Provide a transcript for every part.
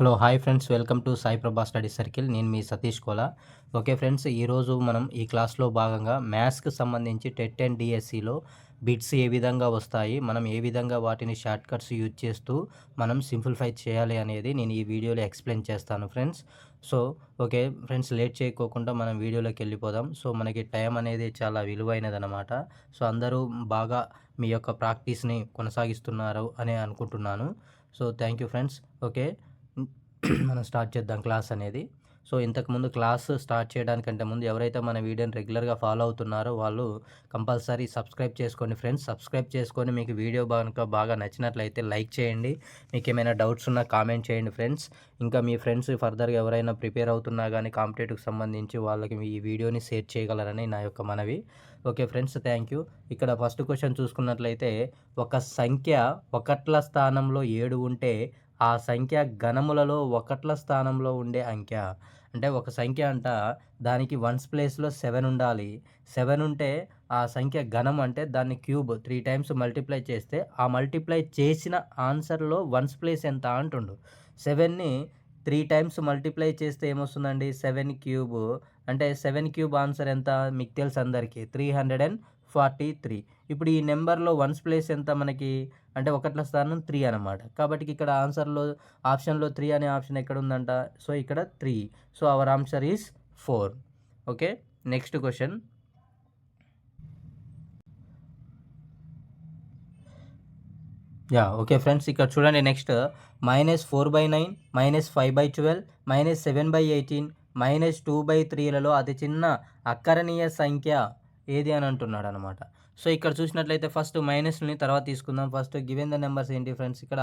Hello hi friends. Welcome to Sai Prabha study circle. నేను మీ Satish Kola. Okay friends ఈరోజు మనం ఈ క్లాస్లో భాగంగా మ్యాథ్స్కి సంబంధించి టెట్ అండ్ డిఎస్సిలో బిట్స్ ఏ విధంగా వస్తాయి మనం ఏ విధంగా వాటిని షార్ట్ కట్స్ యూజ్ చేస్తూ మనం సింప్లిఫై చేయాలి అనేది నేను ఈ వీడియోలో ఎక్స్ప్లెయిన్ చేస్తాను friends. So okay friends late చేయకోకుండా మనం వీడియోలోకి వెళ్ళిపోదాం. సో మనకి టైం అనేది చాలా విలువైనది అనమాట సో అందరూ బాగా మీ యొక్క ప్రాక్టీస్ని కొనసాగిస్తున్నారు అని అనుకుంటున్నాను. So thank you friends. Okay మనం స్టార్ట్ చేద్దాం క్లాస్ అనేది. సో ఇంతకుముందు క్లాస్ స్టార్ట్ చేయడానికంటే ముందు ఎవరైతే మన వీడియోని రెగ్యులర్గా ఫాలో అవుతున్నారో వాళ్ళు కంపల్సరీ సబ్స్క్రైబ్ చేసుకోండి ఫ్రెండ్స్ సబ్స్క్రైబ్ చేసుకొని మీకు వీడియో కనుక బాగా నచ్చినట్లయితే లైక్ చేయండి. మీకు ఏమైనా డౌట్స్ ఉన్నా కామెంట్ చేయండి ఫ్రెండ్స్ ఇంకా మీ ఫ్రెండ్స్ ఫర్దర్గా ఎవరైనా ప్రిపేర్ అవుతున్నా కానీ కాంపిటేటివ్కి సంబంధించి వాళ్ళకి ఈ వీడియోని షేర్ చేయగలరని నా యొక్క మనవి. ఓకే ఫ్రెండ్స్ థ్యాంక్ యూ ఇక్కడ ఫస్ట్ క్వశ్చన్ చూసుకున్నట్లయితే ఒక సంఖ్య ఒకట్ల స్థానంలో ఏడు ఉంటే ఆ సంఖ్య ఘనములలో ఒకట్ల స్థానంలో ఉండే అంకె. అంటే ఒక సంఖ్య అంట దానికి వన్స్ ప్లేస్లో సెవెన్ ఉండాలి. సెవెన్ ఉంటే ఆ సంఖ్య ఘనం అంటే దాన్ని క్యూబ్ త్రీ టైమ్స్ మల్టిప్లై చేస్తే ఆ మల్టిప్లై చేసిన ఆన్సర్లో వన్స్ ప్లేస్ ఎంత అంటుండు. సెవెన్ని త్రీ టైమ్స్ మల్టిప్లై చేస్తే ఏమొస్తుందండి? Seven cube. అంటే సెవెన్ క్యూబ్ ఆన్సర్ ఎంత? మీకు తెలుసు అందరికీ. Three hundred and forty three. ఇప్పుడు ఈ నెంబర్లో వన్స్ ప్లేస్ ఎంత మనకి? అంటే ఒకట్ల స్థానం త్రీ అనమాట కాబట్టి ఇక్కడ ఆన్సర్లో ఆప్షన్లో త్రీ అనే ఆప్షన్ ఎక్కడ ఉందంట సో ఇక్కడ three. So our answer is four. Okay? Next question. Yeah okay friends ఇక్కడ చూడండి next. Minus four by nine minus five by twelve minus seven by eighteen minus two by త్రీలలో అతి చిన్న అక్కరణీయ సంఖ్య ఏది అని అంటున్నాడు అనమాట సో ఇక్కడ చూసినట్లయితే ఫస్ట్ మైనస్ని తర్వాత తీసుకుందాం. ఫస్ట్ గివెన్ ద నెంబర్స్ ఏంటి ఫ్రెండ్స్ ఇక్కడ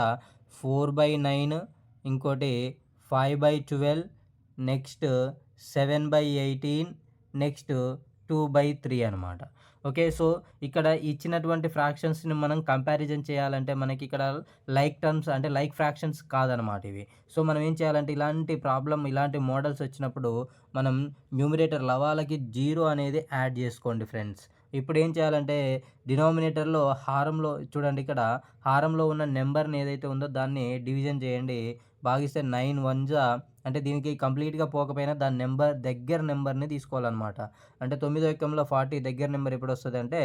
ఫోర్ బై నైన్ ఇంకోటి five by twelve next seven by eighteen next two by three అనమాట ఓకే సో ఇక్కడ ఇచ్చినటువంటి ఫ్రాక్షన్స్ని మనం కంపారిజన్ చేయాలంటే మనకి ఇక్కడ లైక్ టర్మ్స్ అంటే లైక్ ఫ్రాక్షన్స్ కాదనమాట ఇవి. సో మనం ఏం చేయాలంటే ఇలాంటి ప్రాబ్లం ఇలాంటి మోడల్స్ వచ్చినప్పుడు మనం న్యూమిరేటర్ లవాలకి జీరో అనేది యాడ్ చేసుకోండి ఫ్రెండ్స్ ఇప్పుడు ఏం చేయాలంటే డినామినేటర్లో హారంలో చూడండి ఇక్కడ హారంలో ఉన్న నెంబర్ని ఏదైతే ఉందో దాన్ని డివిజన్ చేయండి. భాగిస్తే నైన్ వన్ జా అంటే దీనికి కంప్లీట్గా పోకపోయినా దాని నెంబర్ దగ్గర నెంబర్ని తీసుకోవాలన్నమాట. అంటే తొమ్మిదో ఎక్కంలో ఫార్టీ దగ్గర నెంబర్ ఎప్పుడు వస్తుంది అంటే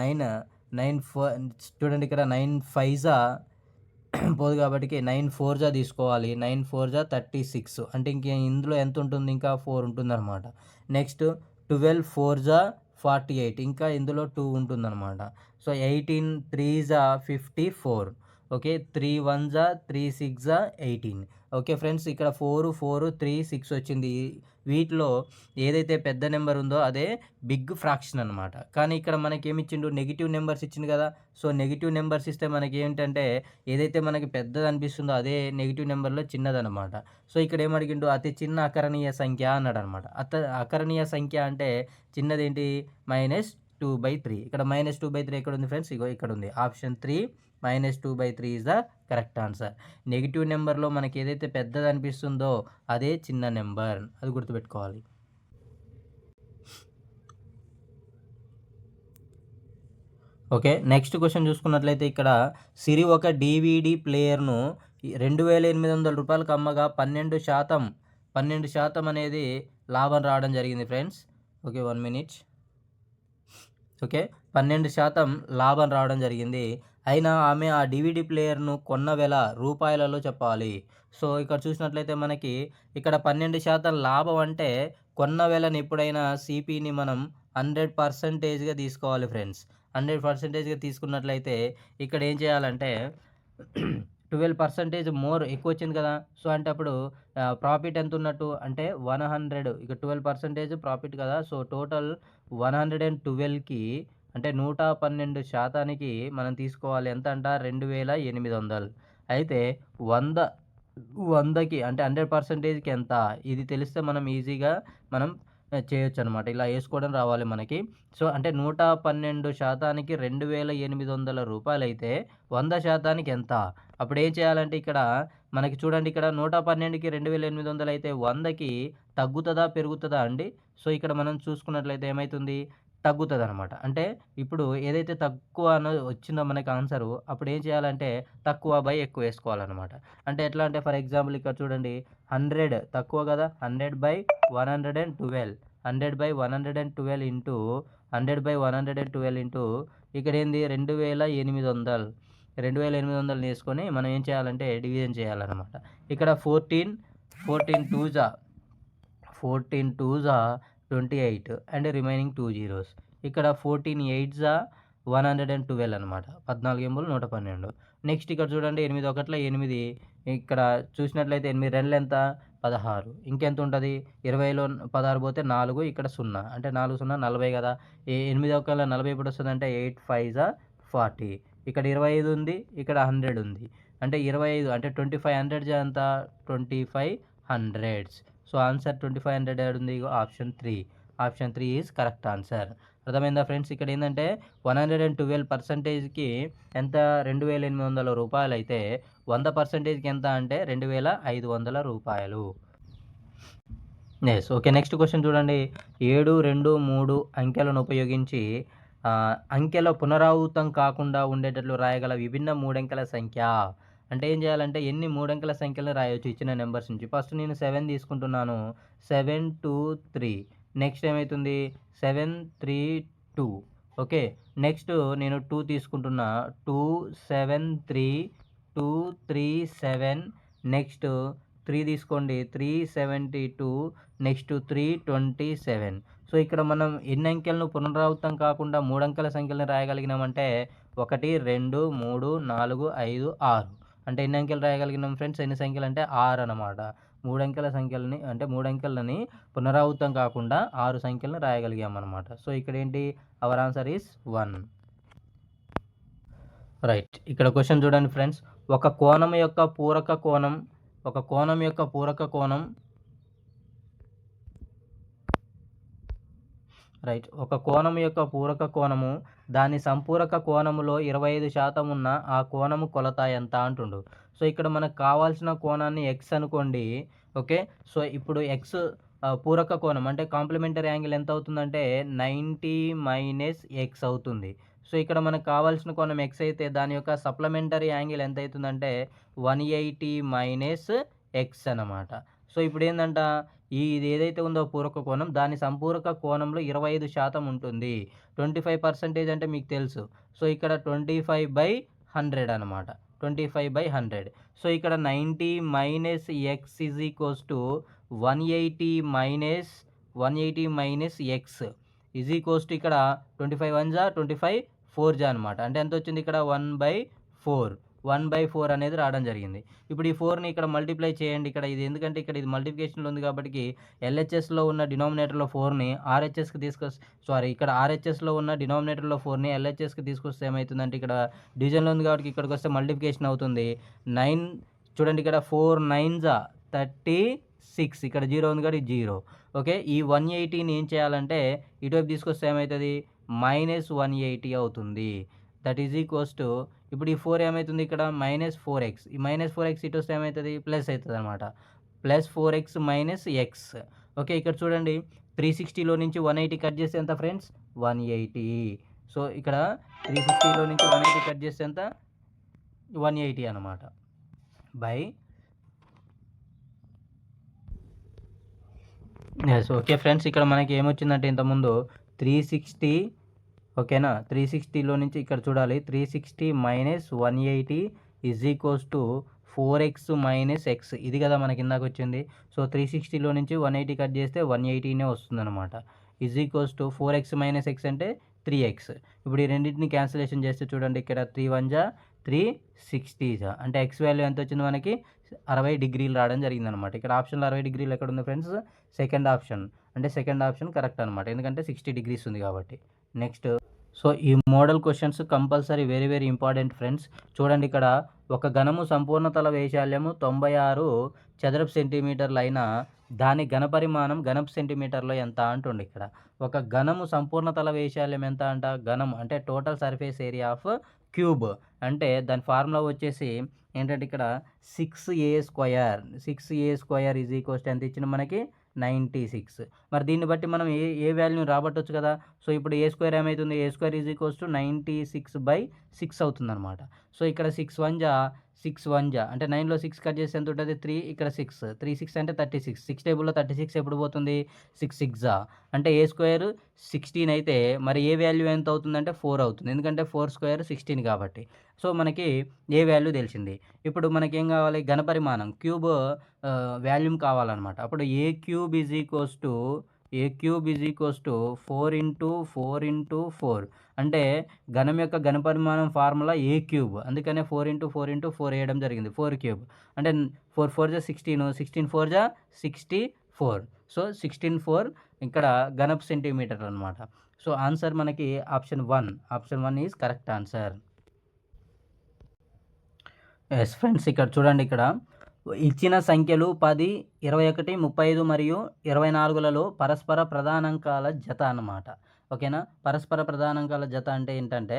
నైన్ నైన్ ఫోర్ చూడండి ఇక్కడ నైన్ ఫైవ్జా పోదు కాబట్టి నైన్ ఫోర్ జా తీసుకోవాలి. నైన్ ఫోర్ జా థర్టీ సిక్స్. అంటే ఇంక ఇందులో ఎంత ఉంటుంది? ఇంకా ఫోర్ ఉంటుంది అనమాట నెక్స్ట్ ట్వెల్వ్ ఫోర్ జా ఫార్టీ ఎయిట్ ఇంకా ఇందులో టూ ఉంటుందన్నమాట. సో ఎయిటీన్ త్రీ జా fifty four. Okay three one జా త్రీ సిక్స్ జా ఎయిటీన్. ఓకే ఫ్రెండ్స్ ఇక్కడ ఫోర్ ఫోర్ త్రీ సిక్స్ వచ్చింది. వీటిలో ఏదైతే పెద్ద నెంబర్ ఉందో అదే బిగ్ ఫ్రాక్షన్ అనమాట కానీ ఇక్కడ మనకి ఏమి ఇచ్చిండు నెగిటివ్ నెంబర్స్ ఇచ్చింది కదా. సో నెగిటివ్ నెంబర్స్ ఇస్తే మనకి ఏంటంటే ఏదైతే మనకి పెద్దది అనిపిస్తుందో అదే నెగిటివ్ నెంబర్లో చిన్నదనమాట సో ఇక్కడ ఏమడిగిండు అతి చిన్న అకరణీయ సంఖ్య అన్నాడు అనమాట అత అకరణీయ సంఖ్య అంటే చిన్నదేంటి? Minus two by three. ఇక్కడ మైనస్ టూ బై త్రీ ఎక్కడ ఉంది ఫ్రెండ్స్? ఇగో ఇక్కడ ఉంది option three minus two by three is the correct answer negative నెంబర్లో మనకి ఏదైతే పెద్దది అనిపిస్తుందో అదే చిన్న నెంబర్ అది గుర్తుపెట్టుకోవాలి. ఓకే నెక్స్ట్ క్వశ్చన్ చూసుకున్నట్లయితే ఇక్కడ సిరి ఒక డివిడి ప్లేయర్ను రెండు వేల ఎనిమిది వందల రూపాయలకు అమ్మగా పన్నెండు శాతం పన్నెండు శాతం అనేది లాభం రావడం జరిగింది friends okay one minute okay పన్నెండు శాతం లాభం రావడం జరిగింది. అయినా ఆమె ఆ డివిడి ప్లేయర్ను కొన్న వెల రూపాయలలో చెప్పాలి. సో ఇక్కడ చూసినట్లయితే మనకి ఇక్కడ పన్నెండు శాతం లాభం అంటే కొన్న వెలని ఎప్పుడైనా సిపిని మనం హండ్రెడ్ పర్సంటేజ్గా తీసుకోవాలి ఫ్రెండ్స్. హండ్రెడ్ పర్సంటేజ్గా తీసుకున్నట్లయితే ఇక్కడ ఏం చేయాలంటే ట్వెల్వ్ పర్సంటేజ్ మోర్ ఎక్కువ వచ్చింది కదా. సో అంటే అప్పుడు ప్రాఫిట్ ఎంత ఉన్నట్టు అంటే వన్ హండ్రెడ్. ఇక ట్వెల్వ్ పర్సంటేజ్ ప్రాఫిట్ కదా. So total one hundred and ట్వెల్వ్కి అంటే నూట పన్నెండు శాతానికి మనం తీసుకోవాలి ఎంత అంట? రెండు వేల ఎనిమిది వందలు. అయితే వంద వందకి అంటే హండ్రెడ్ పర్సెంటేజ్కి ఎంత? ఇది తెలిస్తే మనం ఈజీగా మనం చేయొచ్చు అనమాట ఇలా వేసుకోవడం రావాలి మనకి. సో అంటే నూట పన్నెండు శాతానికి రెండు వేల ఎనిమిది వందల రూపాయలు అయితే వంద శాతానికి ఎంత? అప్పుడు ఏం చేయాలంటే ఇక్కడ మనకి చూడండి ఇక్కడ నూట పన్నెండుకి రెండు వేల ఎనిమిది వందలు అయితే వందకి తగ్గుతుందా పెరుగుతుందా అండి? సో ఇక్కడ మనం చూసుకున్నట్లయితే ఏమవుతుంది తగ్గుతుంది అనమాట అంటే ఇప్పుడు ఏదైతే తక్కువ అని వచ్చిందో మనకి ఆన్సరు అప్పుడు ఏం చేయాలంటే తక్కువ బై ఎక్కువ వేసుకోవాలన్నమాట. అంటే ఎట్లా అంటే ఫర్ ఎగ్జాంపుల్ ఇక్కడ చూడండి హండ్రెడ్ తక్కువ కదా hundred by one hundred and twelve. Hundred by one hundred and twelve into hundred by one hundred and twelve into ఇక్కడ ఏంది రెండు వేల ఎనిమిది వందలు. రెండు వేల ఎనిమిది వందలు తీసుకొని మనం ఏం చేయాలంటే డివిజన్ చేయాలన్నమాట. ఇక్కడ ఫోర్టీన్ ఫోర్టీన్ టూజా fourteen టూజా twenty eight and remaining two zeros. ఇక్కడ fourteen eights one hundred and twelve అనమాట పద్నాలుగు ఎంబులు నూట పన్నెండు. నెక్స్ట్ ఇక్కడ చూడండి ఎనిమిది ఒకట్ల ఎనిమిది. ఇక్కడ చూసినట్లయితే ఎనిమిది రెండులు ఎంత? పదహారు. ఇంకెంత ఉంటుంది? ఇరవైలో పదహారు పోతే నాలుగు ఇక్కడ సున్నా. అంటే నాలుగు సున్నా నలభై కదా. ఏ- ఎనిమిది ఒకళ్ళ నలభై ఎప్పుడు వస్తుంది అంటే ఎయిట్ ఫైవ్ జా ఫార్టీ. ఇక్కడ ఇరవై ఐదు ఉంది ఇక్కడ హండ్రెడ్ ఉంది. అంటే ఇరవై ఐదు అంటే ట్వంటీ ఫైవ్ హండ్రెడ్ అంత twenty five hundreds. So answer twenty five hundred ఉంది. Option three. Option three is correct answer. అర్థమైందా ఫ్రెండ్స్? ఇక్కడ ఏంటంటే వన్ హండ్రెడ్ అండ్ ట్వెల్వ్ పర్సంటేజ్కి ఎంత? రెండు వేల ఎనిమిది వందల రూపాయలు అయితే వంద పర్సెంటేజ్కి ఎంత అంటే రెండు వేల ఐదు వందల రూపాయలు. ఎస్ ఓకే నెక్స్ట్ క్వశ్చన్ చూడండి. ఏడు రెండు మూడు అంకెలను ఉపయోగించి అంకెల పునరావృతం కాకుండా ఉండేటట్లు రాయగల విభిన్న మూడంకెల సంఖ్య. అంటే ఏం చేయాలంటే ఎన్ని మూడంకెల సంఖ్యలను రాయొచ్చు ఇచ్చిన నెంబర్స్ నుంచి. ఫస్ట్ నేను సెవెన్ తీసుకుంటున్నాను. Seven two three. నెక్స్ట్ ఏమవుతుంది seven three two. Okay. Next నేను టూ తీసుకుంటున్నా. Two seven three. Two three seven. Next three తీసుకోండి. Three seventy two. Next three twenty seven. So ఇక్కడ మనం ఎన్ని అంకెలను పునరావృతం కాకుండా మూడు అంకెల సంఖ్యలను రాయగలిగినామంటే ఒకటి రెండు మూడు నాలుగు ఐదు ఆరు. అంటే ఎన్ని అంకెలు రాయగలిగినాం ఫ్రెండ్స్? ఎన్ని సంఖ్యలు అంటే ఆరు అనమాట మూడు అంకెల సంఖ్యలని అంటే మూడు అంకెలని పునరావృతం కాకుండా ఆరు సంఖ్యలను రాయగలిగాం అనమాట సో ఇక్కడ ఏంటి our answer is one. Right. ఇక్కడ క్వశ్చన్ చూడండి ఫ్రెండ్స్. ఒక కోణం యొక్క పూరక కోణం ఒక కోణం యొక్క పూరక కోణం రైట్. ఒక కోణం యొక్క పూరక కోణము దాని సంపూరక కోణములో ఇరవై ఐదు శాతం ఉన్న ఆ కోణము కొలత ఎంత అంటుండు. సో ఇక్కడ మనకు కావాల్సిన కోణాన్ని ఎక్స్ అనుకోండి. ఓకే? సో ఇప్పుడు ఎక్స్ పూరక కోణం అంటే కాంప్లిమెంటరీ యాంగిల్ ఎంత అవుతుందంటే నైంటీ మైనస్ ఎక్స్ అవుతుంది. సో ఇక్కడ మనకు కావాల్సిన కోణం ఎక్స్ అయితే దాని యొక్క సప్లిమెంటరీ యాంగిల్ ఎంత అవుతుందంటే వన్ ఎయిటీ మైనస్ ఎక్స్ అన్నమాట. సో ఇప్పుడు ఏంటంట ఈ ఇది ఏదైతే ఉందో పూరక కోణం దాని సంపూరక కోణంలో ఇరవై ఐదు శాతం ఉంటుంది. ట్వంటీ ఫైవ్ పర్సెంటేజ్ అంటే మీకు తెలుసు. సో ఇక్కడ ట్వంటీ ఫైవ్ బై హండ్రెడ్ అనమాట twenty five by hundred. So ఇక్కడ ninety minus x is equals to one eighty minus one eighty minus x is equals to ఇక్కడ ట్వంటీ ఫైవ్ వన్ జా twenty five four జా అనమాట అంటే ఎంత వచ్చింది ఇక్కడ? One by four. One by four అనేది రావడం జరిగింది. ఇప్పుడు ఈ ఫోర్ని ఇక్కడ మల్టిప్లై చేయండి. ఇక్కడ ఇది ఎందుకంటే ఇక్కడ ఇది మల్టిప్లికేషన్లో ఉంది కాబట్టి ఎల్హెచ్ఎస్లో ఉన్న డినామినేటర్లో ఫోర్ని ఆర్హెచ్ఎస్కి తీసుకొస్తే సారీ ఇక్కడ ఆర్హెచ్ఎస్లో ఉన్న డినామినేటర్లో ఫోర్ని ఎల్హెచ్ఎస్కి తీసుకొస్తే ఏమవుతుందంటే ఇక్కడ డివిజన్లో ఉంది కాబట్టి ఇక్కడికి వస్తే మల్టిప్లికేషన్ అవుతుంది. నైన్ చూడండి ఇక్కడ ఫోర్ నైన్జా థర్టీ సిక్స్ ఇక్కడ జీరో ఉంది కాబట్టి జీరో. ఓకే ఈ వన్ ఎయిటీని ఏం చేయాలంటే ఇటువైపు తీసుకొస్తే ఏమవుతుంది మైనస్ వన్ ఎయిటీ అవుతుంది. దట్ ఈజ్ ఈక్వల్స్ టు ఇప్పుడు ఈ ఫోర్ ఏమవుతుంది ఇక్కడ? Minus four x. ఈ మైనస్ ఫోర్ ఎక్స్ ఇటు వస్తే ఏమవుతుంది ప్లస్ అవుతుంది అనమాట plus four x minus x. Okay ఇక్కడ చూడండి. త్రీ సిక్స్టీలో నుంచి వన్ ఎయిటీ కట్ చేస్తే ఎంత ఫ్రెండ్స్? One eighty. సో ఇక్కడ త్రీ సిక్స్టీలో నుంచి వన్ ఎయిటీ కట్ చేస్తే ఎంత? వన్ ఎయిటీ అనమాట బై. ఎస్ ఓకే ఫ్రెండ్స్ ఇక్కడ మనకి ఏమొచ్చిందంటే ఇంతకుముందు త్రీ సిక్స్టీ ఓకేనా? త్రీ సిక్స్టీలో నుంచి ఇక్కడ చూడాలి. Three sixty minus one eighty is equals to four x minus x ఇది కదా మనకి ఇందాక వచ్చింది. సో త్రీ సిక్స్టీలో నుంచి వన్ ఎయిటీ కట్ చేస్తే వన్ ఎయిటీనే వస్తుందన్నమాట. Is equals to four x minus X అంటే త్రీ ఎక్స్ ఇప్పుడు ఈ రెండింటిని క్యాన్సిలేషన్ చేస్తే చూడండి ఇక్కడ త్రీ వన్ జా త్రీ సిక్స్టీ జా. అంటే ఎక్స్ వాల్యూ ఎంత వచ్చింది మనకి? అరవై డిగ్రీలు రావడం జరిగిందనమాట ఇక్కడ ఆప్షన్లో అరవై డిగ్రీలు ఎక్కడ ఉంది ఫ్రెండ్స్ సెకండ్ ఆప్షన్ అంటే సెకండ్ ఆప్షన్ కరెక్ట్ అనమాట ఎందుకంటే సిక్స్టీ డిగ్రీస్ ఉంది కాబట్టి. నెక్స్ట్ సో ఈ model questions compulsory very very important friends చూడండి ఇక్కడ ఒక ఘనము సంపూర్ణ తల వైశాల్యము తొంభై ఆరు చదరపు సెంటీమీటర్లు అయినా దాని ఘనపరిమాణం ఘనపు సెంటీమీటర్లో ఎంత అంటుండే ఇక్కడ. ఒక ఘనము సంపూర్ణ తల వైశాల్యం ఎంత అంట? ఘనం అంటే total surface area of cube అంటే దాని ఫార్ములా వచ్చేసి ఏంటంటే ఇక్కడ six a square six a square is equals ఎంత ఇచ్చిన మనకి? Ninety six. మరి దీన్ని బట్టి మనం ఏ ఏ వాల్యూని రాబట్టొచ్చు కదా? సో ఇప్పుడు ఏ స్క్వేర్ ఏమవుతుంది a square is equals to ninety six by six అవుతుందన్నమాట. సో ఇక్కడ సిక్స్ వన్ జా సిక్స్ వన్ జా. అంటే నైన్లో సిక్స్ కట్ చేస్తే ఎంత ఉంటుంది? త్రీ ఇక్కడ సిక్స్. త్రీ సిక్స్ అంటే థర్టీ సిక్స్. సిక్స్ టేబుల్లో థర్టీ సిక్స్ ఎప్పుడు పోతుంది? సిక్స్ సిక్స్ జా. అంటే ఏ స్క్వేర్? సిక్స్టీన్ అయితే మరి ఏ వాల్యూ ఎంత అవుతుందంటే ఫోర్ అవుతుంది. ఎందుకంటే ఫోర్ స్క్వేర్ సిక్స్టీన్ కాబట్టి. సో మనకి ఏ వాల్యూ తెలిసింది? ఇప్పుడు మనకి ఏం కావాలి? ఘనపరిమాణం. క్యూబ్ వాల్యూమ్ కావాలన్నమాట. అప్పుడు a cube is equals to a cube is equals to four into four into four అంటే ఘనం యొక్క ఘనపరిమాణం ఫార్ములా ఏ క్యూబ్ అందుకనే four into four into four వేయడం జరిగింది. ఫోర్ క్యూబ్ అంటే ఫోర్ ఫోర్ జా సిక్స్టీన్ సిక్స్టీన్ ఫోర్ జా sixty four so sixteen four ఇక్కడ ఘనపు సెంటీమీటర్ అనమాట సో ఆన్సర్ మనకి option one option one is correct answer yes friends ఇక్కడ చూడండి ఇక్కడ. ఇచ్చిన సంఖ్యలు పది ఇరవై ఒకటి ముప్పై ఐదు మరియు ఇరవై నాలుగులలో పరస్పర ప్రధానాంకాల జత అన్నమాట. ఓకేనా? పరస్పర ప్రధానాంకాల జత అంటే ఏంటంటే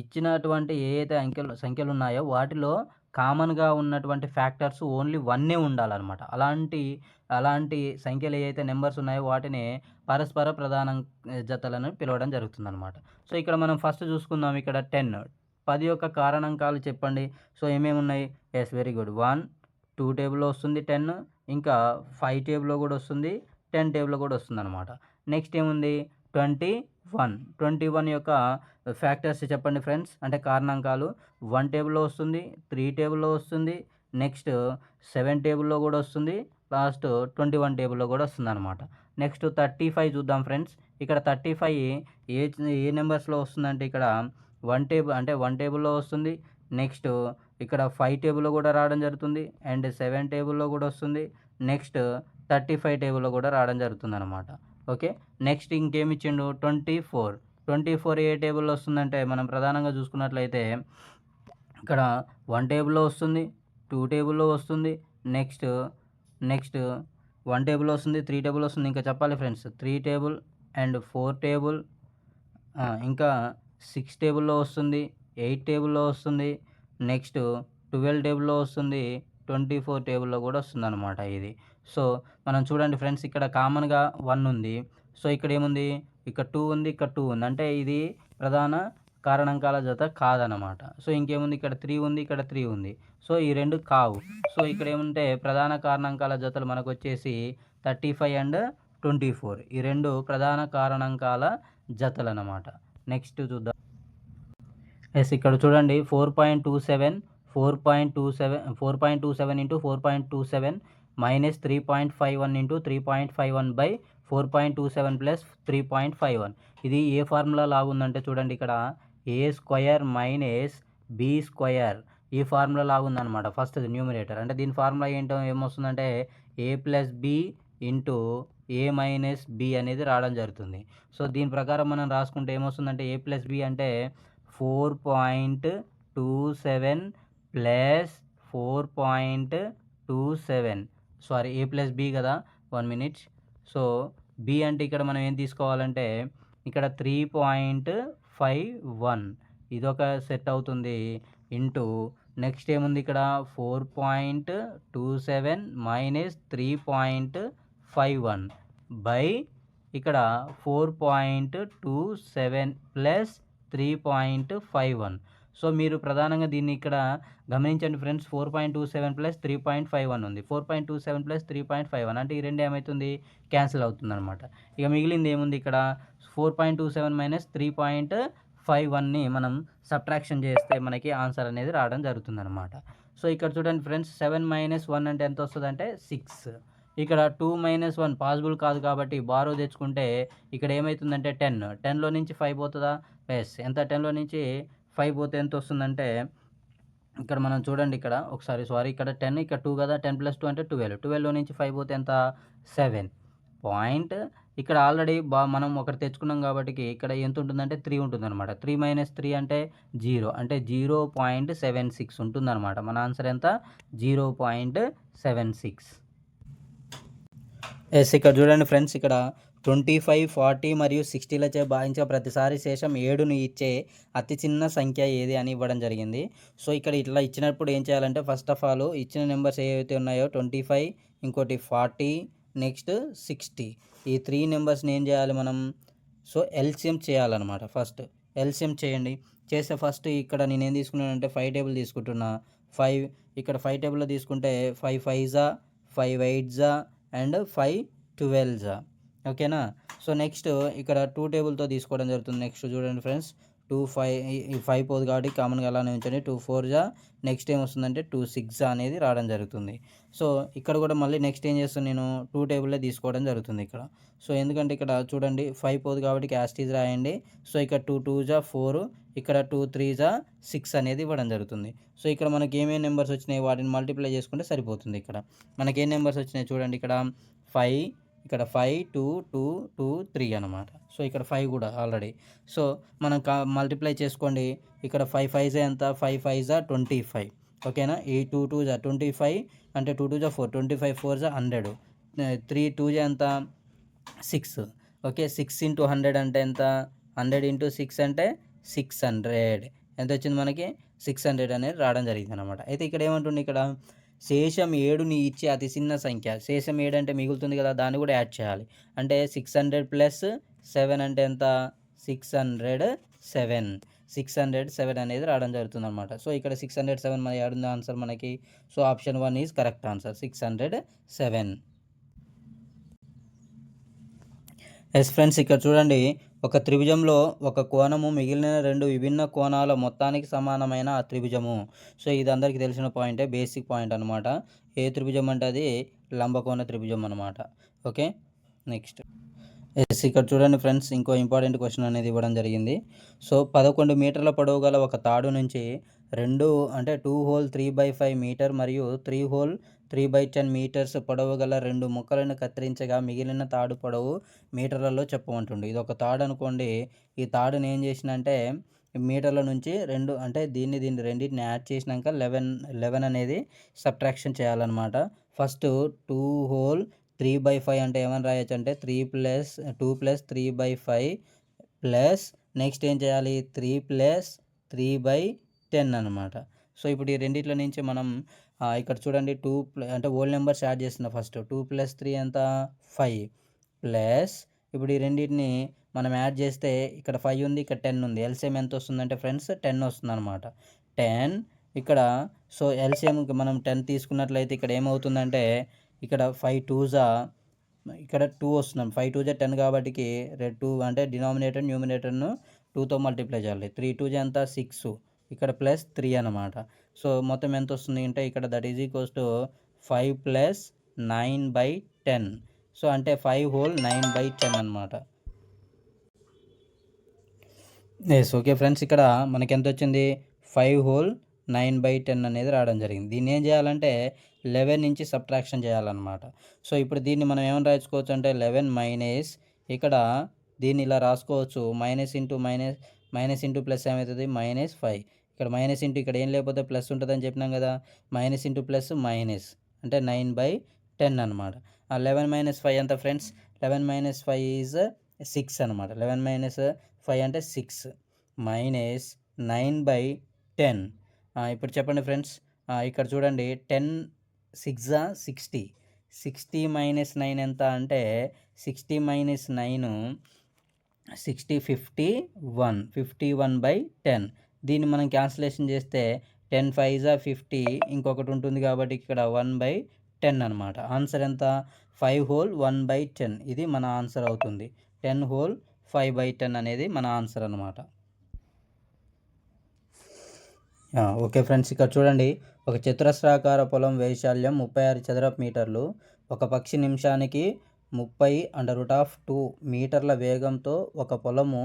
ఇచ్చినటువంటి ఏ అయితే అంకెలు సంఖ్యలు ఉన్నాయో వాటిలో కామన్గా ఉన్నటువంటి ఫ్యాక్టర్స్ ఓన్లీ వన్నే ఉండాలన్నమాట. అలాంటి అలాంటి సంఖ్యలు ఏవైతే నెంబర్స్ ఉన్నాయో వాటిని పరస్పర ప్రధాన జతలను పిలవడం జరుగుతుందన్నమాట. సో ఇక్కడ మనం ఫస్ట్ చూసుకుందాం. ఇక్కడ టెన్. పది యొక్క కారణాంకాలు చెప్పండి. సో ఏమేమి ఉన్నాయి yes very good. One two టేబుల్లో వస్తుంది టెన్ ఇంకా ఫైవ్ టేబుల్లో కూడా వస్తుంది టెన్ టేబుల్లో కూడా వస్తుంది అనమాట నెక్స్ట్ ఏముంది? Twenty one. ట్వంటీ వన్ యొక్క ఫ్యాక్టర్స్ చెప్పండి ఫ్రెండ్స్. అంటే కారణాంకాలు. వన్ టేబుల్లో వస్తుంది త్రీ టేబుల్లో వస్తుంది నెక్స్ట్ సెవెన్ టేబుల్లో కూడా వస్తుంది లాస్ట్ ట్వంటీ వన్ టేబుల్లో కూడా వస్తుంది అనమాట నెక్స్ట్ థర్టీ ఫైవ్ చూద్దాం ఫ్రెండ్స్. ఇక్కడ థర్టీ ఫైవ్ ఏ ఏ నెంబర్స్లో వస్తుందంటే ఇక్కడ వన్ టేబుల్ అంటే వన్ టేబుల్లో వస్తుంది నెక్స్ట్ ఇక్కడ ఫైవ్ టేబుల్లో కూడా రావడం జరుగుతుంది అండ్ సెవెన్ టేబుల్లో కూడా వస్తుంది. నెక్స్ట్ థర్టీ ఫైవ్ టేబుల్లో కూడా రావడం జరుగుతుంది అనమాట ఓకే నెక్స్ట్ ఇంకేమి ఇచ్చిండు? ట్వంటీ ఫోర్ ట్వంటీ ఫోర్ ఏ టేబుల్లో వస్తుందంటే మనం ప్రధానంగా చూసుకున్నట్లయితే ఇక్కడ వన్ టేబుల్లో వస్తుంది టూ టేబుల్లో వస్తుంది నెక్స్ట్ నెక్స్ట్ వన్ టేబుల్ వస్తుంది త్రీ టేబుల్ వస్తుంది. ఇంకా చెప్పాలి friends three table and four table ఇంకా సిక్స్ టేబుల్లో వస్తుంది ఎయిట్ టేబుల్లో వస్తుంది నెక్స్ట్ ట్వెల్వ్ టేబుల్లో వస్తుంది ట్వంటీ ఫోర్ టేబుల్లో కూడా వస్తుంది అనమాట ఇది. సో మనం చూడండి ఫ్రెండ్స్ ఇక్కడ కామన్గా వన్ ఉంది. సో ఇక్కడ ఏముంది? ఇక్కడ టూ ఉంది ఇక్కడ టూ ఉంది. అంటే ఇది ప్రధాన కారణాంకాల జత కాదనమాట సో ఇంకేముంది? ఇక్కడ త్రీ ఉంది ఇక్కడ త్రీ ఉంది. సో ఈ రెండు కావు. సో ఇక్కడ ఏముంటే ప్రధాన కారణాంకాల జతలు మనకు వచ్చేసి thirty five and twenty four. ఈ రెండు ప్రధాన కారణాంకాల జతలు అనమాట నెక్స్ట్ చూద్దాం. ఎస్ ఇక్కడ చూడండి four point two seven four point two seven four point two seven into four point two seven minus three point five one into three point five one by four point two seven plus three point five one ఇది ఏ formula లాగుందంటే చూడండి ఇక్కడ a square minus b square ఈ formula లాగుందనమాట first numerator అంటే దీని formula ఏంటో ఏమొస్తుందంటే a plus b into a minus b అనేది రావడం జరుగుతుంది. సో దీని ప్రకారం మనం రాసుకుంటే ఏమొస్తుందంటే ఏ ప్లస్ బి అంటే four point two seven plus four point two seven. Sorry a plus b కదా? One minute. సో బి అంటే ఇక్కడ మనం ఏం తీసుకోవాలంటే ఇక్కడ త్రీ పాయింట్ ఫైవ్ వన్. ఇదొక సెట్ అవుతుంది ఇంటూ నెక్స్ట్ ఏముంది ఇక్కడ? Four point two seven minus three point five one. By ఇక్కడ four point two seven plus three point five one so మీరు ప్రధానంగా దీన్ని ఇక్కడ గమనించండి friends. Four point two seven plus three point five one ఉంది. Four point two seven plus three point five one అంటే ఈ రెండు ఏమవుతుంది క్యాన్సిల్ అవుతుంది అనమాట ఇక మిగిలింది ఏముంది ఇక్కడ? Four point two seven minus three point five వన్ని మనం సబ్ట్రాక్షన్ చేస్తే మనకి ఆన్సర్ అనేది రావడం జరుగుతుంది అనమాట సో ఇక్కడ చూడండి ఫ్రెండ్స్. సెవెన్ మైనస్ వన్ అంటే ఎంత వస్తుంది అంటే సిక్స్ ఇక్కడ టూ మైనస్ వన్ పాసిబుల్ కాదు కాబట్టి బారో తెచ్చుకుంటే ఇక్కడ ఏమవుతుందంటే టెన్ టెన్లో నుంచి ఫైవ్ పోతుందా? ఎస్ ఎంత టెన్లో నుంచి ఫైవ్ పోతే ఎంత వస్తుందంటే ఇక్కడ మనం చూడండి ఇక్కడ. ఒకసారి సారీ ఇక్కడ టెన్ ఇక్కడ టూ కదా. టెన్ ప్లస్ టూ అంటే ట్వెల్వ్ ట్వెల్వ్లో నుంచి ఫైవ్ పోతే ఎంత? సెవెన్ పాయింట్ ఇక్కడ ఆల్రెడీ బా మనం ఒకటి తెచ్చుకున్నాం కాబట్టి ఇక్కడ ఎంత ఉంటుందంటే త్రీ ఉంటుందన్నమాట. త్రీ మైనస్ త్రీ అంటే జీరో అంటే జీరో పాయింట్ సెవెన్ సిక్స్ ఉంటుందన్నమాట. మన ఆన్సర్ ఎంత? Zero point seven six yes ఇక్కడ చూడండి ఫ్రెండ్స్ ఇక్కడ ట్వంటీ ఫైవ్ ఫార్టీ మరియు సిక్స్టీలచే భాగించే ప్రతిసారి శేషం ఏడును ఇచ్చే అతి చిన్న సంఖ్య ఏది అని ఇవ్వడం జరిగింది. సో ఇక్కడ ఇట్లా ఇచ్చినప్పుడు ఏం చేయాలంటే ఫస్ట్ ఆఫ్ ఆల్ ఇచ్చిన నెంబర్స్ ఏవైతే ఉన్నాయో ట్వంటీ ఫైవ్ ఇంకోటి ఫార్టీ నెక్స్ట్ సిక్స్టీ. ఈ త్రీ నెంబర్స్ని ఏం చేయాలి మనం? సో ఎల్సిఎం చేయాలన్నమాట ఫస్ట్ ఎల్సిఎం చేయండి. చేస్తే ఫస్ట్ ఇక్కడ నేను ఏం తీసుకున్నానంటే ఫైవ్ టేబుల్ తీసుకుంటున్నా. ఫైవ్ ఇక్కడ ఫైవ్ టేబుల్లో తీసుకుంటే ఫైవ్ ఫైవ్జా ఫైవ్ ఎయిట్జా అండ్ ఫైవ్ ట్వెల్వ్జా ఓకేనా? సో నెక్స్ట్ ఇక్కడ టూ టేబుల్తో తీసుకోవడం జరుగుతుంది. నెక్స్ట్ చూడండి ఫ్రెండ్స్ టూ ఫైవ్ ఈ ఫైవ్ పోదు కాబట్టి కామన్గా అలానే ఉంచండి. టూ ఫోర్ జా నెక్స్ట్ ఏం వస్తుందంటే టూ సిక్స్ అనేది రావడం జరుగుతుంది. సో ఇక్కడ కూడా మళ్ళీ నెక్స్ట్ ఏం చేస్తాను నేను? టూ టేబుల్లే తీసుకోవడం జరుగుతుంది ఇక్కడ. సో ఎందుకంటే ఇక్కడ చూడండి ఫైవ్ పోదు కాబట్టి క్యాస్టీజ్ రాయండి. సో ఇక్కడ టూ టూ జా ఫోర్ ఇక్కడ టూ త్రీ జా సిక్స్ అనేది ఇవ్వడం జరుగుతుంది. సో ఇక్కడ మనకి ఏమేమి నెంబర్స్ వచ్చినాయి? వాటిని మల్టిప్లై చేసుకుంటే సరిపోతుంది ఇక్కడ. మనకి ఏం నెంబర్స్ వచ్చినాయి చూడండి ఇక్కడ? ఫైవ్ ఇక్కడ five two two two three అనమాట సో ఇక్కడ ఫైవ్ కూడా ఆల్రెడీ సో మనం కా మల్టిప్లై చేసుకోండి. ఇక్కడ ఫైవ్ ఫైవ్ ఎంత? ఫైవ్ ఫైవ్ జా ట్వంటీ ఫైవ్ ఓకేనా? ఈ టూ టూ జా ట్వంటీ ఫైవ్ అంటే టూ టూ జా ఫోర్ ట్వంటీ ఫైవ్ ఫోర్ జా హండ్రెడ్ త్రీ టూ జా ఎంత? Six okay? Six into hundred అంటే ఎంత? హండ్రెడ్ ఇంటూ సిక్స్ అంటే సిక్స్ హండ్రెడ్ ఎంత వచ్చింది మనకి? సిక్స్ హండ్రెడ్ అనేది రావడం జరిగింది అనమాట అయితే ఇక్కడ ఏమంటుంది ఇక్కడ? శేషం ఏడుని ఇచ్చే అతి చిన్న సంఖ్య. శేషం ఏడు అంటే మిగులుతుంది కదా దాన్ని కూడా యాడ్ చేయాలి. అంటే సిక్స్ హండ్రెడ్ ప్లస్ సెవెన్ అంటే ఎంత? Six hundred seven six hundred seven అనేది రావడం జరుగుతుంది అనమాట సో ఇక్కడ సిక్స్ హండ్రెడ్ సెవెన్ మన ఏడుంది ఆన్సర్ మనకి so option one is correct answer six hundred seven yes friends ఇక్కడ చూడండి. ఒక త్రిభుజంలో ఒక కోణము మిగిలిన రెండు విభిన్న కోణాల మొత్తానికి సమానమైన ఆ త్రిభుజము. సో ఇది అందరికీ తెలిసిన పాయింటే బేసిక్ పాయింట్ అనమాట ఏ త్రిభుజం అంటే అది? లంబకోణ త్రిభుజం అనమాట ఓకే? నెక్స్ట్ ఎస్ ఇక్కడ చూడండి ఫ్రెండ్స్ ఇంకో ఇంపార్టెంట్ క్వశ్చన్ అనేది ఇవ్వడం జరిగింది. సో పదకొండు మీటర్ల పొడవు గల ఒక తాడు నుంచి రెండు అంటే two whole three by five metre మరియు three whole three by ten metres పొడవు గల రెండు ముక్కలను కత్తిరించగా మిగిలిన తాడు పొడవు మీటర్లలో చెప్పమంటుండు. ఇది ఒక తాడు అనుకోండి. ఈ తాడుని ఏం చేసినంటే మీటర్ల నుంచి రెండు అంటే దీన్ని దీన్ని రెండింటిని యాడ్ చేసినాక లెవెన్ లెవెన్ అనేది సబ్ట్రాక్షన్ చేయాలన్నమాట. First two whole three by five అంటే ఏమని రాయొచ్చు అంటే three plus two plus three by five plus next ఏం చేయాలి? Three plus three by ten అనమాట సో ఇప్పుడు ఈ రెండిట్ల నుంచి మనం ఇక్కడ చూడండి టూ అంటే ఓల్డ్ నెంబర్స్ యాడ్ చేస్తున్న ఫస్ట్. టూ ప్లస్ త్రీ ఎంత? ఫైవ్. ప్లస్ ఇప్పుడు ఈ రెండింటిని మనం యాడ్ చేస్తే ఇక్కడ ఫైవ్ ఉంది ఇక్కడ టెన్ ఉంది. ఎల్సిఎం ఎంత వస్తుందంటే ఫ్రెండ్స్ టెన్ వస్తుంది అనమాట టెన్ ఇక్కడ సో ఎల్సిఎం మనం టెన్ తీసుకున్నట్లయితే ఇక్కడ ఏమవుతుందంటే ఇక్కడ ఫైవ్ టూజా ఇక్కడ టూ వస్తున్నాం. ఫైవ్ టూ జా టెన్ కాబట్టికి రెడ్ టూ అంటే డినామినేటర్ న్యూమినేటర్ను టూతో మల్టిప్లై చేయాలి. త్రీ టూ జా ఎంత? సిక్స్. ఇక్కడ ప్లస్ త్రీ అనమాట సో మొత్తం ఎంత వస్తుంది అంటే ఇక్కడ that is equals to five plus nine by ten. So అంటే five whole nine by ten అనమాట ఎస్ ఓకే ఫ్రెండ్స్ ఇక్కడ మనకి ఎంత వచ్చింది? Five whole nine by ten అనేది రావడం జరిగింది. దీన్ని ఏం చేయాలంటే లెవెన్ నుంచి సబ్ట్రాక్షన్ చేయాలన్నమాట. సో ఇప్పుడు దీన్ని మనం ఏమైనా రాసుకోవచ్చు అంటే లెవెన్ మైనస్ ఇక్కడ దీన్ని ఇలా రాసుకోవచ్చు. Minus into minus minus into plus ఏమవుతుంది? Minus five. ఇక్కడ మైనస్ ఇంటూ ఇక్కడ ఏం లేకపోతే ప్లస్ ఉంటుందని చెప్పినాం కదా. మైనస్ ఇంటూ ప్లస్ మైనస్ అంటే నైన్ బై టెన్ అనమాట ఆ లెవెన్ మైనస్ ఫైవ్ ఎంత friends eleven minus five is six అనమాట లెవెన్ మైనస్ ఫైవ్ అంటే six minus nine by ten ఇప్పుడు చెప్పండి ఫ్రెండ్స్ ఇక్కడ చూడండి ten six sixty sixty minus nine ఎంత అంటే sixty minus nine sixty fifty one fifty one by ten దీన్ని మనం క్యాన్సిలేషన్ చేస్తే టెన్ ఫైవ్ జా ఫిఫ్టీ ఇంకొకటి ఉంటుంది కాబట్టి ఇక్కడ వన్ బై టెన్ అనమాట ఆన్సర్ ఎంత? Five whole one by ten. ఇది మన ఆన్సర్ అవుతుంది. Ten whole five by ten అనేది మన ఆన్సర్ అనమాట ఓకే ఫ్రెండ్స్ ఇక్కడ చూడండి. ఒక చతురస్రాకార పొలం వైశాల్యం ముప్పై ఆరు చదరపు మీటర్లు. ఒక పక్షి నిమిషానికి ముప్పై అండర్ రూట్ ఆఫ్ టూ మీటర్ల వేగంతో ఒక పొలము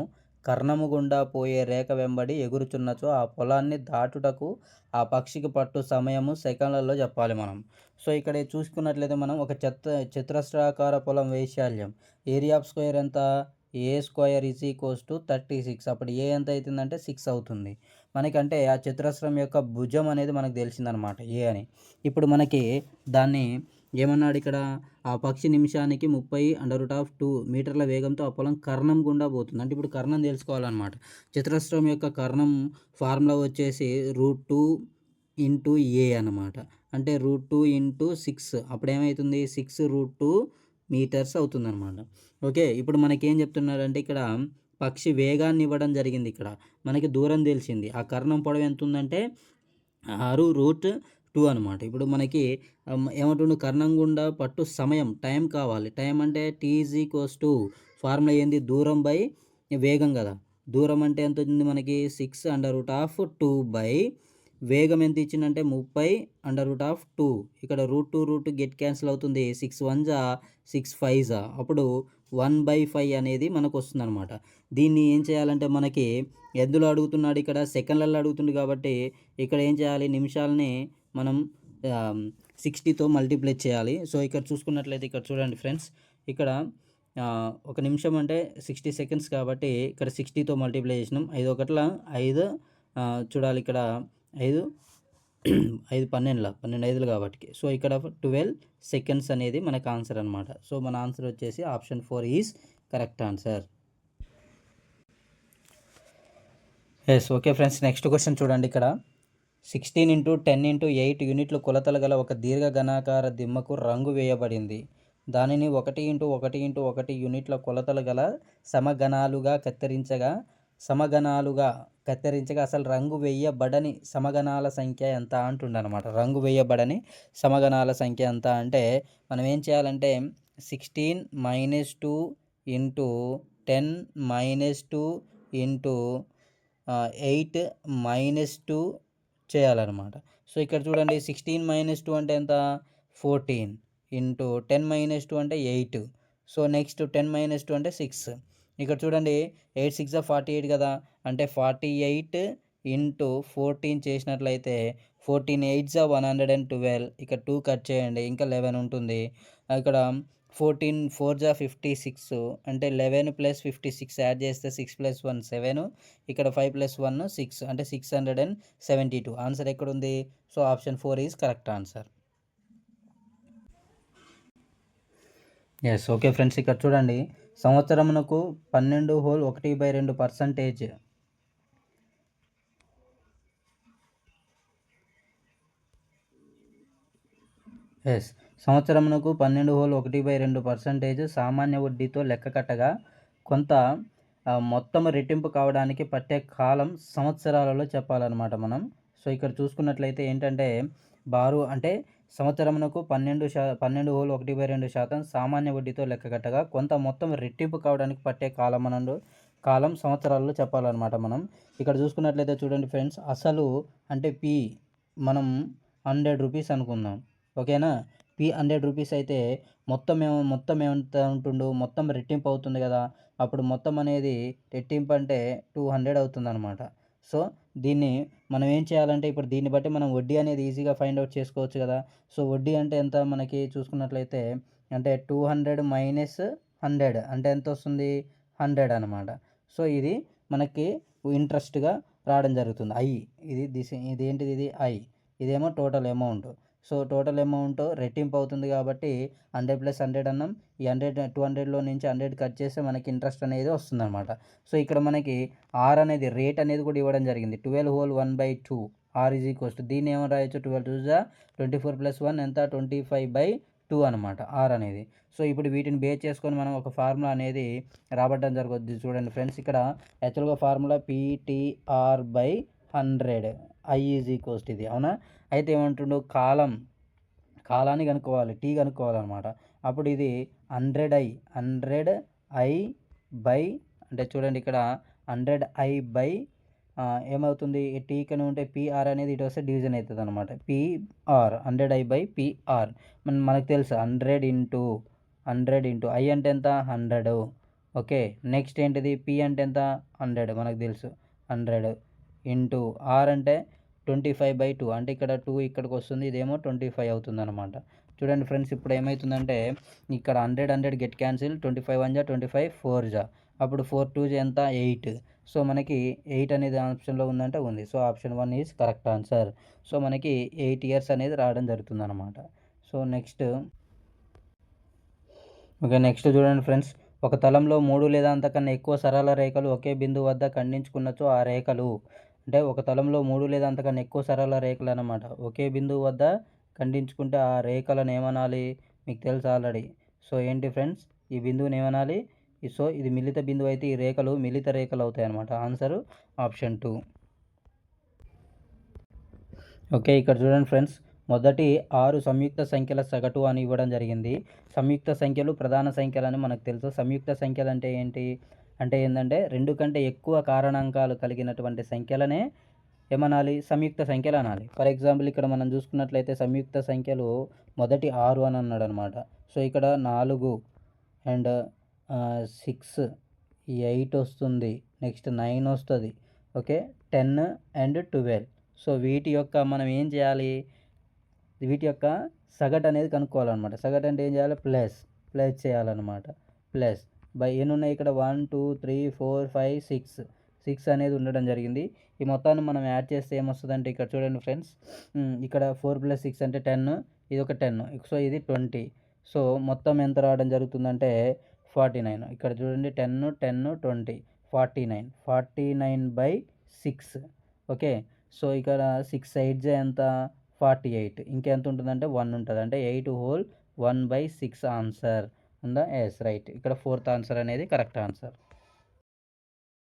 కర్ణము గుండా పోయే రేఖ వెంబడి ఎగురుచున్నచో ఆ పొలాన్ని దాటుటకు ఆ పక్షికి పట్టు సమయము సెకండ్లలో చెప్పాలి మనం. సో ఇక్కడ చూసుకున్నట్లయితే మనం ఒక చెత్త చతురస్రాకార పొలం వైశాల్యం. ఏరియా ఆఫ్ స్క్వేర్ ఎంత? A square is equals to thirty six. అప్పుడు ఏ ఎంత అవుతుందంటే సిక్స్ అవుతుంది. మనకంటే ఆ చతురస్రం యొక్క భుజం అనేది మనకు తెలిసిందనమాట ఏ అని. ఇప్పుడు మనకి దాన్ని ఏమన్నాడు ఇక్కడ ఆ పక్షి నిమిషానికి ముప్పై అండర్ రూట్ ఆఫ్ టూ మీటర్ల వేగంతో ఆ పొలం కర్ణం గుండా పోతుంది. అంటే ఇప్పుడు కర్ణం తెలుసుకోవాలన్నమాట. చతురస్రం యొక్క కర్ణం ఫార్ములా వచ్చేసి రూట్ టూ ఇంటూ ఏ అనమాట అంటే రూట్ టూ ఇంటూ సిక్స్. అప్పుడు ఏమవుతుంది సిక్స్ రూట్ టూ మీటర్స్ అవుతుందన్నమాట. ఓకే ఇప్పుడు మనకేం చెప్తున్నారంటే ఇక్కడ పక్షి వేగాన్ని ఇవ్వడం జరిగింది ఇక్కడ. మనకి దూరం తెలిసింది. ఆ కర్ణం పొడవు ఎంత ఉందంటే ఆరు రూట్ టూ అనమాట ఇప్పుడు మనకి ఏమంటుండు? కర్ణంగుండ పట్టు సమయం టైం కావాలి. టైం అంటే టీజీ కోస్ టు ఫార్ములా ఏంది? దూరం బై వేగం కదా. దూరం అంటే ఎంత వచ్చింది మనకి? Six under root of two by వేగం ఎంత ఇచ్చిందంటే ముప్పై అండర్ రూట్ ఆఫ్ టూ. ఇక్కడ root two root get cancel అవుతుంది. సిక్స్ వన్ జా సిక్స్ ఫైవ్ జా. అప్పుడు వన్ బై ఫైవ్ అనేది మనకు వస్తుంది అనమాట దీన్ని ఏం చేయాలంటే మనకి ఎద్దులు అడుగుతున్నాడు? ఇక్కడ సెకండ్లలో అడుగుతుంది కాబట్టి ఇక్కడ ఏం చేయాలి? నిమిషాలని మనం సిక్స్టీతో మల్టిప్లై చేయాలి. సో ఇక్కడ చూసుకున్నట్లయితే ఇక్కడ చూడండి ఫ్రెండ్స్ ఇక్కడ ఒక నిమిషం అంటే సిక్స్టీ సెకండ్స్ కాబట్టి ఇక్కడ సిక్స్టీతో మల్టిప్లై చేసినాం. ఐదు ఒకట్ల ఐదు చూడాలి ఇక్కడ ఐదు ఐదు పన్నెండుల పన్నెండు ఐదులు కాబట్టి. సో ఇక్కడ ట్వెల్వ్ సెకండ్స్ అనేది మనకు ఆన్సర్ అనమాట సో మన ఆన్సర్ వచ్చేసి option four is correct answer yes okay friends next question చూడండి ఇక్కడ. Sixteen into ten into eight యూనిట్లు కొలతలు గల ఒక దీర్ఘఘనాకార దిమ్మకు రంగు వేయబడింది. దానిని ఒకటి ఇంటూ ఒకటి ఇంటూ ఒకటి యూనిట్ల కొలతలు గల సమగణాలుగా కత్తిరించగా సమగణాలుగా కత్తిరించగా అసలు రంగు వేయబడని సమగణాల సంఖ్య ఎంత అంటుండనమాట రంగు వేయబడని సమగణాల సంఖ్య ఎంత అంటే మనం ఏం చేయాలంటే sixteen minus two into ten minus two into eight minus two చేయాలన్నమాట. సో ఇక్కడ చూడండి సిక్స్టీన్ మైనస్ టూ అంటే ఎంత? Fourteen into ten minus two అంటే eight. So next ten minus two అంటే సిక్స్. ఇక్కడ చూడండి ఎయిట్ సిక్స్ ఫార్టీ ఎయిట్ కదా? అంటే ఫార్టీ ఎయిట్ ఇంటూ ఫోర్టీన్ చేసినట్లయితే fourteen eights one hundred and twelve. ఇక్కడ టూ కట్ చేయండి ఇంకా లెవెన్ ఉంటుంది. ఇక్కడ ఫోర్టీన్ ఫోర్ జా ఫిఫ్టీ సిక్స్ అంటే eleven plus fifty six add చేస్తే సిక్స్ ప్లస్ వన్ సెవెన్ ఇక్కడ ఫైవ్ ప్లస్ వన్ సిక్స్ అంటే six hundred and seventy two. Answer ఎక్కడుంది? So option four is correct answer. Yes okay friends ఇక్కడ చూడండి. సంవత్సరమునకు పన్నెండు whole ఒకటి by రెండు పర్సంటేజ్ ఎస్ సంవత్సరమునకు పన్నెండు హోల్ ఒకటి బై రెండు పర్సంటేజ్ సామాన్య వడ్డీతో లెక్క కట్టగా కొంత మొత్తం రెట్టింపు కావడానికి పట్టే కాలం సంవత్సరాలలో చెప్పాలన్నమాట మనం. సో ఇక్కడ చూసుకున్నట్లయితే ఏంటంటే బారు అంటే సంవత్సరమునకు పన్నెండు శా పన్నెండు హోల్ ఒకటి బై రెండు శాతం సామాన్య వడ్డీతో లెక్క కట్టగా కొంత మొత్తం రెట్టింపు కావడానికి పట్టే కాలం అనండు కాలం సంవత్సరాల్లో చెప్పాలన్నమాట మనం. ఇక్కడ చూసుకున్నట్లయితే చూడండి ఫ్రెండ్స్ అసలు అంటే పి మనం హండ్రెడ్ రూపీస్ అనుకుందాం. ఓకేనా? పి హండ్రెడ్ రూపీస్ అయితే మొత్తం ఏమో మొత్తం ఎంత ఉంటుండు? మొత్తం రెట్టింపు అవుతుంది కదా? అప్పుడు మొత్తం అనేది రెట్టింపు అంటే టూ హండ్రెడ్ అవుతుంది అనమాట సో దీన్ని మనం ఏం చేయాలంటే ఇప్పుడు దీన్ని బట్టి మనం వడ్డీ అనేది ఈజీగా ఫైండ్ అవుట్ చేసుకోవచ్చు కదా? సో వడ్డీ అంటే ఎంత మనకి చూసుకున్నట్లయితే అంటే టూ హండ్రెడ్ మైనస్ హండ్రెడ్ అంటే ఎంత వస్తుంది? హండ్రెడ్ అనమాట సో ఇది మనకి ఇంట్రెస్ట్గా రావడం జరుగుతుంది. ఐ ఇది దిస్ ఇది ఏంటిది? ఇది ఐ ఇదేమో total amount. So total amount రెట్టింపు అవుతుంది కాబట్టి హండ్రెడ్ ప్లస్ హండ్రెడ్ అన్నాం ఈ హండ్రెడ్ టూ హండ్రెడ్లో నుంచి హండ్రెడ్ కట్ చేస్తే మనకి ఇంట్రెస్ట్ అనేది వస్తుంది అనమాట సో ఇక్కడ మనకి ఆర్ అనేది రేట్ అనేది కూడా ఇవ్వడం జరిగింది. Twelve whole one by two R is equals దీన్ని ఏమో రాయొచ్చు? ట్వెల్వ్ టూ జా ట్వంటీ ఫోర్ ప్లస్ వన్ ఎంత? ట్వంటీ ఫైవ్ బై టూ అనమాట ఆర్ అనేది. సో ఇప్పుడు వీటిని బేస్ చేసుకొని మనం ఒక ఫార్ములా అనేది రాబట్టడం జరుగుద్ది చూడండి ఫ్రెండ్స్. ఇక్కడ యాక్చువల్గా formula PTR by hundred. I is equals ఇది. అవునా? అయితే ఏమంటుండు? కాలం. కాలాన్ని కనుక్కోవాలి. టీ కనుక్కోవాలన్నమాట. అప్పుడు ఇది hundred I hundred I by అంటే చూడండి ఇక్కడ హండ్రెడ్ ఐ బై ఏమవుతుంది? టీ కను ఉంటే పిఆర్ అనేది ఇటు వస్తే డివిజన్ అవుతుంది అనమాట PR hundred I by PR మన మనకు తెలుసు. Hundred into hundred into I అంటే ఎంత? హండ్రెడ్ ఓకే నెక్స్ట్ ఏంటిది? పి అంటే ఎంత? హండ్రెడ్ మనకు తెలుసు. హండ్రెడ్ ఇంటూ ఆర్ అంటే ట్వంటీ ఫైవ్ బై టూ. అంటే ఇక్కడ టూ ఇక్కడికి వస్తుంది ఇదేమో ట్వంటీ ఫైవ్ అవుతుంది అనమాట చూడండి ఫ్రెండ్స్ ఇప్పుడు ఏమవుతుందంటే ఇక్కడ hundred hundred get cancel twenty five one జా ట్వంటీ ఫైవ్ ఫోర్ జా. అప్పుడు ఫోర్ టూ జా ఎంత? ఎయిట్. సో మనకి ఎయిట్ అనేది ఆప్షన్లో ఉందంటే ఉంది. So option one is correct answer. So మనకి ఎయిట్ ఇయర్స్ అనేది రావడం జరుగుతుంది అనమాట సో నెక్స్ట్ ఓకే నెక్స్ట్ చూడండి ఫ్రెండ్స్. ఒక తలంలో మూడు లేదా అంతకన్నా ఎక్కువ సరళ రేఖలు ఒకే బిందువు వద్ద ఖండించుకున్నచో ఆ రేఖలు అంటే ఒక తలంలో మూడు లేదా అంతకన్నా ఎక్కువ సరళ రేఖలు అన్నమాట ఒకే బిందువు వద్ద ఖండించుకుంటే ఆ రేఖలను ఏమనాలి? మీకు తెలుసు ఆల్రెడీ. సో ఏంటి ఫ్రెండ్స్? ఈ బిందువుని ఏమనాలి? సో ఇది మిలిత బిందువు అయితే ఈ రేఖలు మిలిత రేఖలు అవుతాయి అన్నమాట ఆన్సర్ ఆప్షన్ టూ. ఓకే ఇక్కడ చూడండి ఫ్రెండ్స్. మొదటి ఆరు సంయుక్త సంఖ్యల సగటు అని ఇవ్వడం జరిగింది. సంయుక్త సంఖ్యలు ప్రధాన సంఖ్యలు అని మనకు తెలుసు. సంయుక్త సంఖ్యలు అంటే ఏంటి? అంటే ఏంటంటే రెండు కంటే ఎక్కువ కారణాంకాలు కలిగినటువంటి సంఖ్యలనే ఏమనాలి? సంయుక్త సంఖ్యలు అనాలి. ఫర్ ఎగ్జాంపుల్ ఇక్కడ మనం చూసుకున్నట్లయితే సంయుక్త సంఖ్యలు మొదటి ఆరు అని అన్నాడు అనమాట సో ఇక్కడ నాలుగు అండ్ సిక్స్ ఎయిట్ వస్తుంది. నెక్స్ట్ నైన్ వస్తుంది. Okay? Ten and twelve. So వీటి యొక్క మనం ఏం చేయాలి? వీటి యొక్క సగటు అనేది కనుక్కోవాలన్నమాట. సగటు అంటే ఏం చేయాలి? ప్లస్. ప్లస్ చేయాలన్నమాట. ప్లస్. బై ఎన్ని ఉన్నాయి ఇక్కడ? One two three four five six. Six అనేది ఉండడం జరిగింది. ఈ మొత్తాన్ని మనం యాడ్ చేస్తే ఏమొస్తుందంటే ఇక్కడ చూడండి ఫ్రెండ్స్. ఇక్కడ ఫోర్ ప్లస్ సిక్స్ అంటే టెన్. ఇది ఒక టెన్. సో ఇది ట్వంటీ. సో మొత్తం ఎంత రావడం జరుగుతుందంటే ఫార్టీ నైన్. ఇక్కడ చూడండి ten ten twenty. Forty nine. Forty nine by six. Okay? So ఇక్కడ సిక్స్ ఎయిట్ ఎంత? Forty eight. ఇంకెంత ఉంటుందంటే వన్ ఉంటుంది. అంటే eight whole one by six answer. ఉందా? ఎస్ రైట్ ఇక్కడ ఫోర్త్ ఆన్సర్ అనేది కరెక్ట్ ఆన్సర్